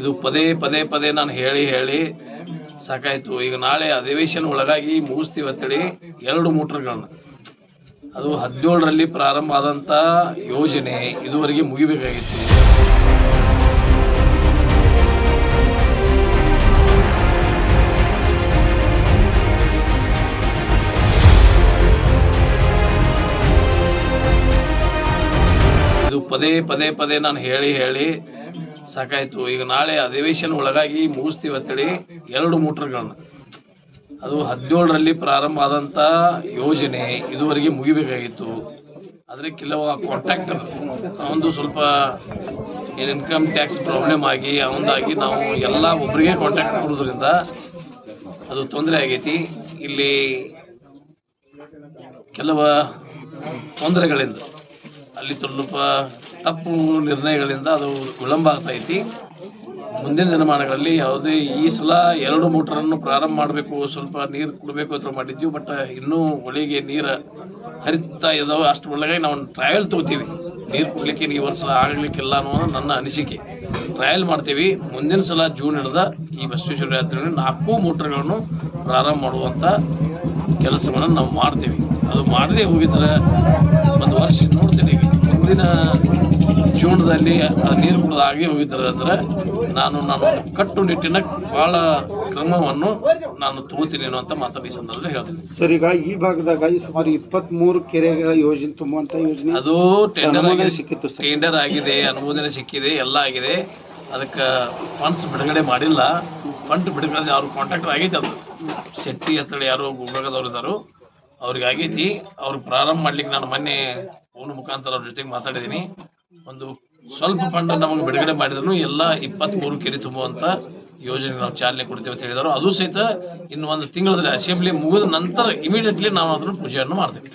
ಇದು ಪದೇ ಪದೇ ಪದೇ ನಾನು ಹೇಳಿ ಹೇಳಿ ಸಾಕಾಯ್ತು. ಈಗ ನಾಳೆ ಅಧಿವೇಶನ ಒಳಗಾಗಿ ಮುಗಿಸ್ತೀವಿ ಅಂತೇಳಿ ಎರಡು ಮೋಟ್ರ್ಗಳನ್ನ. ಅದು ಹದಿನೇಳರಲ್ಲಿ ಪ್ರಾರಂಭ ಆದಂತ ಯೋಜನೆ ಇದುವರೆಗೆ ಮುಗಿಬೇಕಾಗಿತ್ತು. ಇದು ಪದೇ ಪದೇ ಪದೇ ನಾನು ಹೇಳಿ ಹೇಳಿ ಸಾಕಾಯ್ತು. ಈಗ ನಾಳೆ ಅಧಿವೇಶನ ಒಳಗಾಗಿ ಮುಗಿಸ್ತೀವಿ ಅಂತೇಳಿ ಎರಡು ಮೋಟ್ರ್ಗಳನ್ನ. ಅದು ಹದಿನೇಳರಲ್ಲಿ ಪ್ರಾರಂಭ ಆದಂತ ಯೋಜನೆ ಇದುವರೆಗೆ ಮುಗಿಬೇಕಾಗಿತ್ತು. ಆದರೆ ಕೆಲವು ಕಾಂಟ್ರಾಕ್ಟರ್ ಒಂದು ಸ್ವಲ್ಪ ಇನ್ಕಮ್ ಟ್ಯಾಕ್ಸ್ ಪ್ರಾಬ್ಲಮ್ ಆಗಿ ಅವಂದಾಗಿ ನಾವು ಎಲ್ಲ ಒಬ್ಬರಿಗೆ ಕಾಂಟ್ಯಾಕ್ಟ್ ಕೊಡೋದ್ರಿಂದ ಅದು ತೊಂದರೆ ಆಗೈತಿ. ಇಲ್ಲಿ ಕೆಲವು ತೊಂದರೆಗಳಿಂದ ಅಲ್ಲಿ ಸ್ವಲ್ಪ ತಪ್ಪು ನಿರ್ಣಯಗಳಿಂದ ಅದು ವಿಳಂಬ ಆಗ್ತಾ ಐತಿ. ಮುಂದಿನ ದಿನಮಾನಗಳಲ್ಲಿ ಯಾವುದೇ ಈ ಸಲ ಎರಡು ಮೋಟರನ್ನು ಪ್ರಾರಂಭ ಮಾಡಬೇಕು, ಸ್ವಲ್ಪ ನೀರು ಕೊಡಬೇಕು ಅಂತ ಮಾಡಿದ್ವಿ, ಬಟ್ ಇನ್ನೂ ಒಳಗೆ ನೀರು ಹರಿತಾ ಇದಾವೆ. ಅಷ್ಟು ಒಳಗಾಗಿ ನಾವು ಟ್ರಯಲ್ ತಗೋತೀವಿ. ನೀರು ಕೊಡ್ಲಿಕ್ಕೆ ಈ ವರ್ಷ ಆಗಲಿಕ್ಕಿಲ್ಲ ಅನ್ನೋ ನನ್ನ ಅನಿಸಿಕೆ. ಟ್ರಯಲ್ ಮಾಡ್ತೀವಿ. ಮುಂದಿನ ಸಲ ಜೂನ್ ಹಿಡಿದ ಈ ಬಸವೇಶ್ವರ ಯಾತ್ರೆಯಲ್ಲಿ ನಾಲ್ಕು ಮೋಟರ್ಗಳನ್ನು ಪ್ರಾರಂಭ ಮಾಡುವಂಥ ಕೆಲಸವನ್ನು ನಾವು ಮಾಡ್ತೀವಿ. ಅದು ಮಾಡದೇ ಹೋಗಿದ್ರೆ ಒಂದು ವರ್ಷ ನೋಡ್ತೀನಿ ಈಗ ಮುಂದಿನ ಜೀವನದಲ್ಲಿ ನೀರು ಕುಡಿದು ಆಗಿ ಹೋಗಿದ್ದಾರೆ ಅಂದರೆ ನಾನು ನಾನು ಕಟ್ಟುನಿಟ್ಟಿನ ಬಹಳ ಕ್ರಮವನ್ನು ನಾನು ತಗೋತೀನಿ ಅನ್ನುವಂಥ ಮಾತನ್ನು ಈ ಸಂದರ್ಭದಲ್ಲಿ ಹೇಳ್ತೀನಿ. ಸರ್ ಈಗ ಈ ಭಾಗದಾಗ ಸುಮಾರು ಇಪ್ಪತ್ತ್ ಮೂರು ಕೆರೆಗಳ ಯೋಜನೆ ತುಂಬುವಂತ ಯೋಜನೆ ಅದು ಟೆಂಡರ್ ಸಿಕ್ಕಿತ್ತು. ಟೆಂಡರ್ ಆಗಿದೆ ಅನುಮೋದನೆ ಸಿಕ್ಕಿದೆ ಎಲ್ಲ ಆಗಿದೆ. ಅದಕ್ಕೆ ಫಂಡ್ಸ್ ಬಿಡುಗಡೆ ಮಾಡಿಲ್ಲ. ಫಂಡ್ ಬಿಡುಗಡೆ ಅವ್ರ ಕಾಂಟ್ರಾಕ್ಟರ್ ಆಗೈತೆ ಅದು. ಶೆಟ್ಟಿ ಅಂತೇಳಿ ಯಾರು ಗುಲ್ಬರ್ಗದವ್ರು ಇದ್ದಾರೋ ಅವ್ರಿಗೆ ಆಗೈತಿ ಅವ್ರಿಗೆ ಪ್ರಾರಂಭ ಮಾಡ್ಲಿಕ್ಕೆ ನಾನು ಮೊನ್ನೆ ಫೋನ್ ಮುಖಾಂತರ ಅವ್ರ ಜೊತೆಗೆ ಮಾತಾಡಿದ್ದೀನಿ. ಒಂದು ಸ್ವಲ್ಪ ಫಂಡ್ ನಮಗೆ ಬಿಡುಗಡೆ ಮಾಡಿದ್ರು. ಎಲ್ಲ ಇಪ್ಪತ್ತ್ಮೂರು ಕೆರೆ ತುಂಬುವಂತ ಯೋಜನೆ ನಾವು ಚಾಲನೆ ಕೊಡ್ತೇವೆ ಅಂತ ಹೇಳಿದರು. ಅದು ಸಹಿತ ಇನ್ನು ಒಂದು ತಿಂಗಳಲ್ಲಿ ಅಸೆಂಬ್ಲಿ ಮುಗಿದ ನಂತರ ಇಮಿಡಿಯೇಟ್ಲಿ ನಾವು ಅದನ್ನು ಪೂಜೆಯನ್ನು ಮಾಡ್ತೇವೆ.